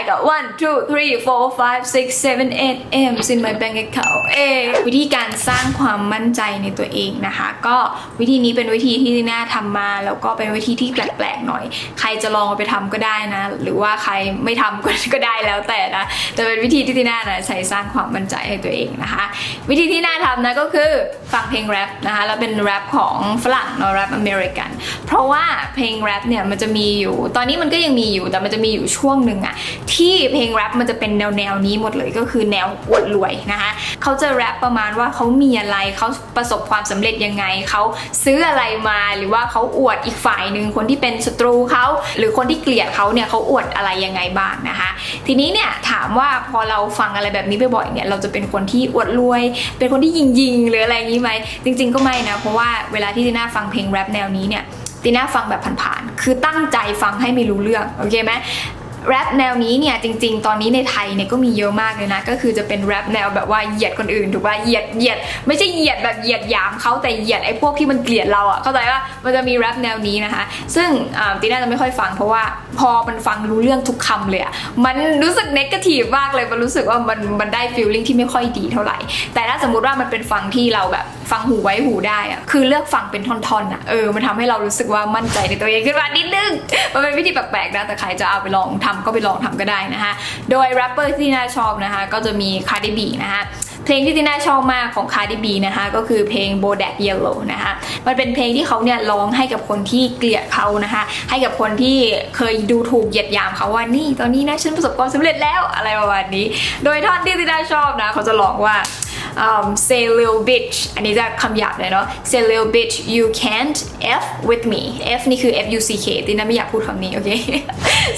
I got one two three four five six seven eight M's in my bank account เอวิธีการสร้างความมั่นใจในตัวเองนะคะ ก็วิธีนี้เป็นวิธีที่น่าทำมา แล้วก็เป็นวิธีที่แปลกๆหน่อย ใครจะลองเอาไปทำก็ได้นะ หรือว่าใครไม่ทำก็ก็ได้แล้วแต่นะ แต่เป็นวิธีที่ที่น่านะใช้สร้างความมั่นใจให้ตัวเองนะคะ วิธีที่น่าทำนะก็คือฟังเพลงแรปนะคะ แล้วเป็นแรปของฝรั่งเนาะแรปอเมริกัน เพราะว่าเพลงแรปเนี่ยมันจะมีอยู่ ตอนนี้มันก็ยังมีอยู่ แต่มันจะมีอยู่ช่วงหนึ่งอะที่เพลงแรปมันจะเป็นแนวแนวนี้หมดเลยก็คือแนวอวดรวยนะคะเขาจะแรปประมาณว่าเขามีอะไรเขาประสบความสำเร็จยังไงเขาซื้ออะไรมาหรือว่าเขาอวดอีกฝ่ายหนึ่งคนที่เป็นศัตรูเขาหรือคนที่เกลียดเขาเนี่ยเขาอวดอะไรยังไงบ้างนะคะ ทีนี้เนี่ยถามว่าพอเราฟังอะไรแบบนี้บ่อยๆเนี่ยเราจะเป็นคนที่อวดรวย เป็นคนที่ยิงๆหรืออะไรอย่างนี้ไหมจริง ๆ ก็ไม่นะเพราะว่าเวลาที่ตีน่าฟังเพลงแรปแนวนี้เนี่ยตีน่าฟังแบบผ่านๆ คือตั้งใจฟังให้ไม่รู้เรื่อง โอเคไหม แรปแนวนี้เนี่ยจริง ๆ ตอนนี้ในไทยเนี่ยก็มีเยอะมากเลยนะ ก็คือจะเป็นแรปแนวแบบว่าเหยียดคนอื่นถูกป่ะเหยียดเหยียดไม่ใช่เหยียดแบบเหยียดหยามเขาแต่เหยียดไอ้พวกที่มันเกลียดเราอะ่ะเข้าใจว่ามันจะมีแรปแนวนี้นะคะ ซึ่งตีน่าจะไม่ค่อยฟังเพราะว่าพอมันฟังรู้เรื่องทุกคำเลยอะมันรู้สึกเนกาทีฟมากเลยมันรู้สึกว่ามันมันได้ฟีลลิ่งที่ไม่ค่อยดีเท่าไหร่ แต่ถ้าสมมติว่ามันเป็นฟังที่เราแบบ ฟังหูไว้หูได้อะคือเลือกฟังเป็นท่อนๆอะเออมันทำให้เรารู้สึกว่ามั่นใจในตัวเองขึ้นมานิดนึงมันเป็นวิธีแปลกๆนะแต่ใครจะเอาไปลองทำก็ไปลองทำก็ได้นะคะโดยแรปเปอร์ที่น่าชอบนะคะก็จะมี Cardi B นะคะเพลงที่ติน่าชอบมากของ Cardi B นะคะก็คือเพลง Bodak Yellow นะคะมันเป็นเพลงที่เขาเนี่ยร้องให้กับคนที่เกลียดเขานะคะให้กับคนที่เคยดูถูกเหยียดหยามเขาว่านี่ตอนนี้นะฉันประสบความสำเร็จแล้วอะไรประมาณนี้ โดยท่อนที่ติน่าชอบนะเขาจะร้องว่า um, say little bitch อันนี้จะคำหยาบเลยเนาะ say little bitch you can't f with me f นี่คือ f u c k ติน่าไม่อยากพูดคำนี้ โอเค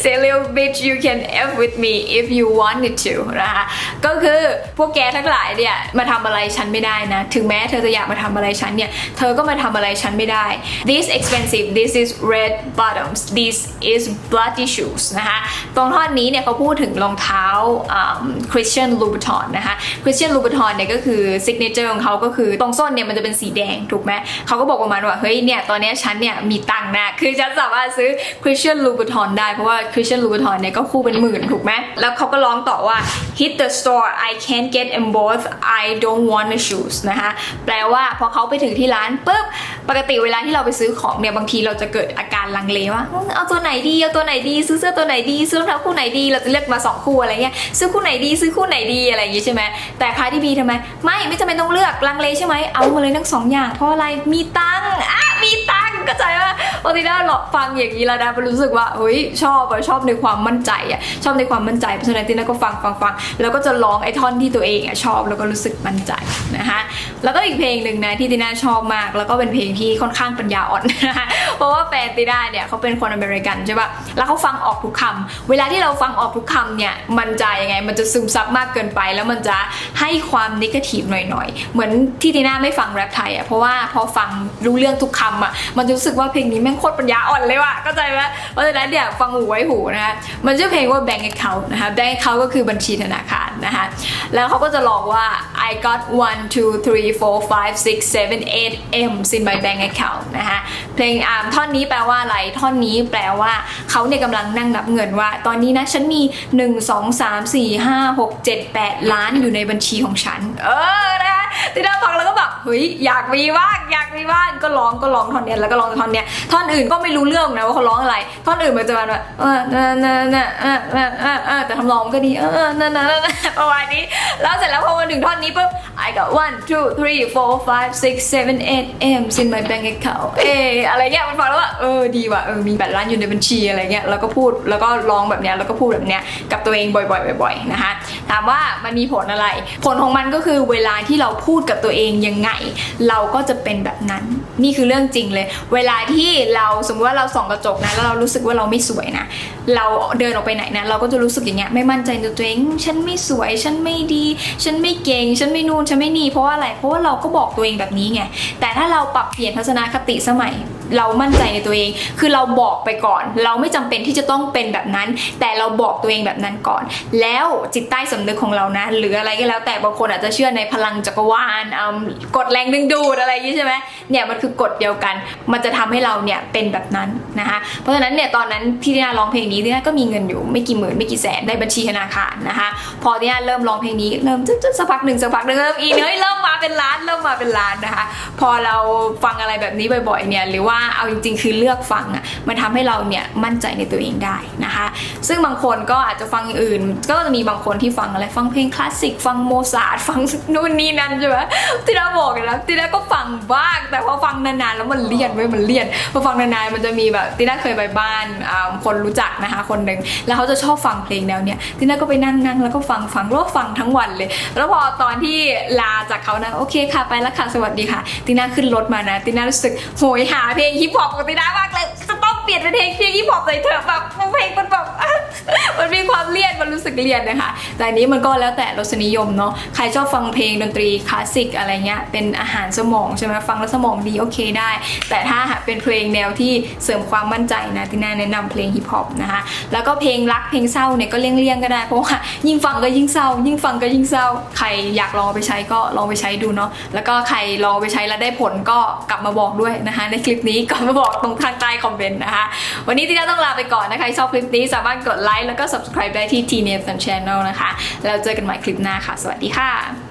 say little bitch you can f with me if you wanted to นะคะก็คือพวกแกทั้งหลายเนี่ยมาทำอะไรฉันไม่ได้นะ ถึงแม้เธอจะอยากมาทำอะไรฉันเนี่ย เธอก็มาทำอะไรฉันไม่ได้ this expensive this is red bottoms this is bloody shoes นะคะตรงท่อนนี้เนี่ยเขาพูดถึงรองเท้าอ่า Christian Louboutin นะคะ Christian Louboutin เนี่ยก็คือ signature ของเขาก็คือตรงส้นเนี่ยมันจะเป็นสีแดงถูกไหมเขาก็บอกประมาณว่าเฮ้ยเนี่ยตอนนี้ฉันเนี่ยมีตังค์นะคือฉันสามารถซื้อ Christian Louboutin ได้เพราะว่า Christian Louboutin เนี่ยก็คู่เป็นหมื่นถูกไหมแล้วเขาก็ร้องต่อว่า hit the store I can't get them both I don't want the shoes นะคะแปลว่าพอเขาไปถึงที่ร้านปุ๊บปกติเวลาที่เราไปซื้อของเนี่ยบางทีเราจะเกิดอาการลังเลว่าเอาตัวไหนดีเอาตัวไหนดี ซื้อเสื้อตัวไหนดี ซื้อรองเท้าคู่ไหนดีเราจะเลือกมาสองคู่อะไรเงี้ยซื้อคู่ไหนดีซื้อคู่ไหนดีอะไรอย่างงี้ใช่ไหมแต่คาที่บีทำไม ไม่ไม่จำเป็นต้องเลือกลังเลใช่ไหมเอามาเลยทั้งสองอย่างเพราะอะไรมีตังค์อะมี ตังค์ก็ใจว่าปกติได้หรอกฟังอย่างนี้แล้วนะมันรู้สึกว่าเฮ้ยชอบอะชอบในความมั่นใจอะชอบในความมั่นใจเพราะฉะนั้นตินาก็ฟังฟังฟังแล้วก็จะร้องไอ้ท่อนที่ตัวเองอะชอบแล้วก็รู้สึกมั่นใจนะคะแล้วก็อีกเพลงหนึ่งนะที่ตินาชอบมาก แล้วก็เป็นเพลงที่ค่อนข้างปัญญาอ่อนนะคะเพราะว่าแฟนตินาเนี่ยเขาเป็นคนอเมริกันใช่ปะแล้วเขาฟังออกทุกคำเวลาที่เราฟังออกทุกคำเนี่ยมันจะยังไงมันจะซึมซับมากเกินไป แล้วมันจะให้ความนิเกทีฟหน่อยๆเหมือนที่ตินาไม่ฟังแรปไทยอะเพราะว่าพอฟังรู้เรื่องทุกคำอะมันจะรู้สึกว่าเพลงนี้แม่งโคตรปัญญาอ่อนเลยว่ะเข้าใจไหมเพราะฉะนั้นเนี่ยฟังหูไว้หูนะคะมันชื่อเพลงว่า bank account นะคะ bank account ก็คือบัญชีธนาคารนะคะแล้วเขาก็จะร้องว่า I got one two three four five six seven eight M's in my bank account นะคะเพลงอ่าท่อนนี้แปลว่าอะไรท่อนนี้แปลว่าเขาเนี่ยกำลังนั่งนับเงินว่า ตอนนี้นะฉันมี 1 2 3 4 5 6 7 8 ล้านอยู่ในบัญชีของฉัน เออนะคะติดตามฟังแล้วก็ เฮ้ยอยากมีบ้างอยากมีบ้างก็ร้องก็ร้องท่อนเนี้ยแล้วก็ร้องท่อนเนี้ยท่อนอื่นก็ไม่รู้เรื่องนะว่าเขาร้องอะไรท่อนอื่นมันจะมาแบบเออเนอเนอะเนอะเออเออเออเออแต่ทำนองก็ดีเออเนเนเนอะประมาณนี้แล้วเสร็จแล้วพอมาถึงท่อนนี้ปุ๊บ I got one two three four five six seven eight m in my bank account เอออะไรเงี้ยมันฟังแล้วว่าเออดีว่ะเออมีแปดล้านอยู่ในบัญชีอะไรเงี้ยแล้วก็พูดแล้วก็ร้องแบบเนี้ยแล้วก็พูดแบบเนี้ยกับตัวเองบ่อยๆบ่อยๆนะคะ ถามว่ามันมีผลอะไร ผลของมันก็คือเวลาที่เราพูดกับตัวเองยังไง เราก็จะเป็นแบบนั้น นี่คือเรื่องจริงเลย เวลาที่เราสมมติว่าเราส่องกระจกนะแล้วเรารู้สึกว่าเราไม่สวยนะ เราเดินออกไปไหนนะเราก็จะรู้สึกอย่างเงี้ยไม่มั่นใจในตัวเองฉันไม่สวยฉันไม่ดี ฉันไม่เก่งฉันไม่นู่นฉันไม่นี่เพราะว่าอะไรเพราะว่าเราก็บอกตัวเองแบบนี้ไงแต่ถ้าเราปรับเปลี่ยนทัศนคติสมัย เรามั่นใจในตัวเอง คือเราบอกไปก่อน เราไม่จำเป็นที่จะต้องเป็นแบบนั้น แต่เราบอกตัวเองแบบนั้นก่อน แล้วจิตใต้สำนึกของเรานะหรืออะไรก็แล้วแต่บางคนอาจจะเชื่อในพลังจักรวาลกดแรงดึงดูดอะไรอย่างนี้ใช่ไหมเนี่ยมันคือกฎเดียวกัน มันจะทำให้เราเนี่ยเป็นแบบนั้นนะคะเพราะฉะนั้นเนี่ยตอนนั้นที่ที่นาร้องเพลงนี้ที่นาก็มีเงินอยู่ไม่กี่หมื่นไม่กี่แสนในบัญชีธนาคารนะคะ พอที่นาเริ่มร้องเพลงนี้เริ่มจึ๊ดๆสักพักหนึ่งสักพักหนึ่งเริ่มอีเฮ้ยเริ่มมาเป็นล้านเริ่มมาเป็นล้านนะคะ พอเราฟังอะไรแบบนี้บ่อยๆเนี่ยหรือว่าเอาจริง ๆ คือเลือกฟังอะมันทำให้เราเนี่ยมั่นใจในตัวเองได้นะคะ ซึ่งบางคนก็อาจจะฟังอื่น ก็จะมีบางคนที่ฟังอะไรฟังเพลงคลาสสิกฟังโมซาร์ทฟังนู่นนี่นั่นใช่ไหมที่เราบอกกันแล้วที่เราก็ฟังบ้างแต่พอฟังนานๆแล้วมันเลี่ยนเว้ยมันเลี่ยนพอฟังนานๆมันจะมีแบบที่น่าเคยไปบ้านคนรู้จักนะคะคนหนึ่งแล้วเขาจะชอบฟังเพลงแนวเนี้ยที่น่าก็ไปนั่งนั่งแล้วก็ฟังฟังแล้วก็ฟังทั้งวันเลย แล้วพอตอนที่ลาจากเขานะโอเคค่ะไปแล้วค่ะสวัสดีค่ะตีน่าขึ้นรถมานะตีน่ารู้สึกโหยหาเพลงฮิปฮอปปกติได้มากเลย ลี่ยนเป็นเพลงเพลงฮิปฮอปเลยเถอะแบบเพลงมันแบบมันมีความเลี่ยนมันรู้สึกเลี่ยนนะคะ แต่นนี้มันก็แล้วแต่รสนิยมเนาะใครชอบฟังเพลงดนตรีคลาสสิกอะไรเงี้ยเป็นอาหารสมองใช่ไหมฟังแล้วสมองดีโอเคได้ แต่ถ้าเป็นเพลงแนวที่เสริมความมั่นใจนะตีน่าแนะนำเพลงฮิปฮอปนะคะแล้วก็เพลงรักเพลงเศร้าเนี่ยก็เลี่ยงๆก็ได้เพราะว่ายิ่งฟังก็ยิ่งเศร้า ยิ่งฟังก็ยิ่งเศร้า ใครอยากลองไปใช้ก็ลองไปใช้ดูเนาะแล้วก็ใครลองไปใช้แล้วได้ผลก็กลับมาบอกด้วยนะคะ ในคลิปนี้กลับมาบอกตรงข้างใต้คอมเมนต์นะคะวันนี้ที่น่าต้องลาไปก่อนนะคะชอบคลิปนี้สามารถกดไลค์แล้วก็ subscribe ได้ที่ t n e m Channel นะคะ แล้วเจอกันใหม่คลิปหน้าค่ะ สวัสดีค่ะ